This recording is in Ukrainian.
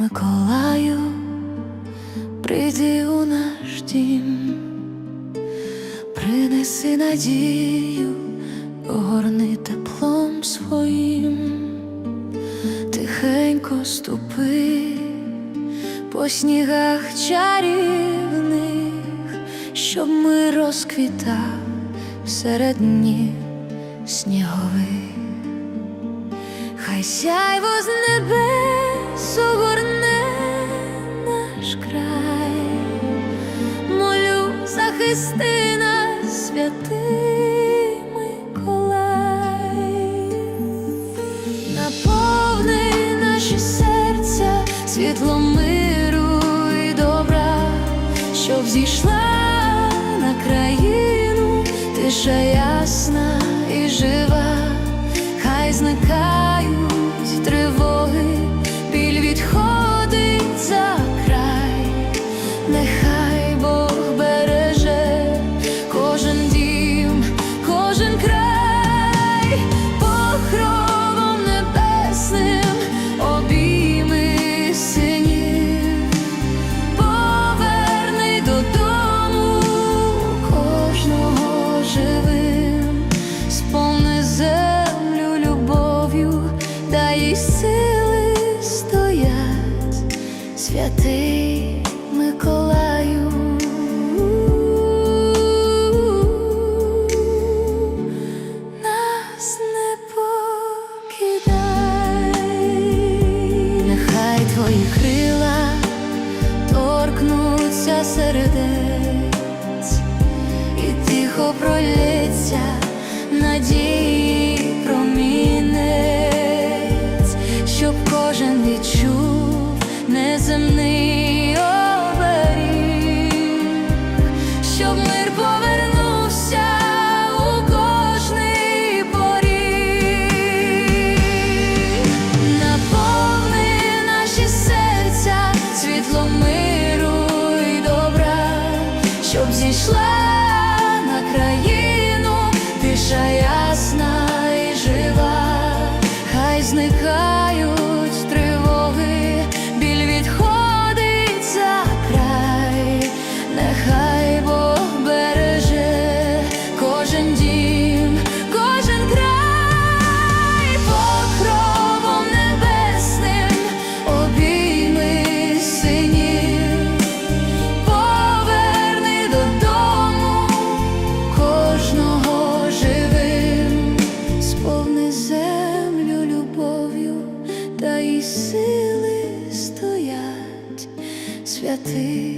Миколаю, прийди у наш дім, принеси надію, горни теплом своїм, тихенько ступи по снігах чарівних, щоб ми розквітав серед днів снігових, хай сяйво з неба. Христина святий. святий Миколаю, нас не покидай, нехай твої крила торкнуться сердець і тихо пролється надії. slow сили стоять святих.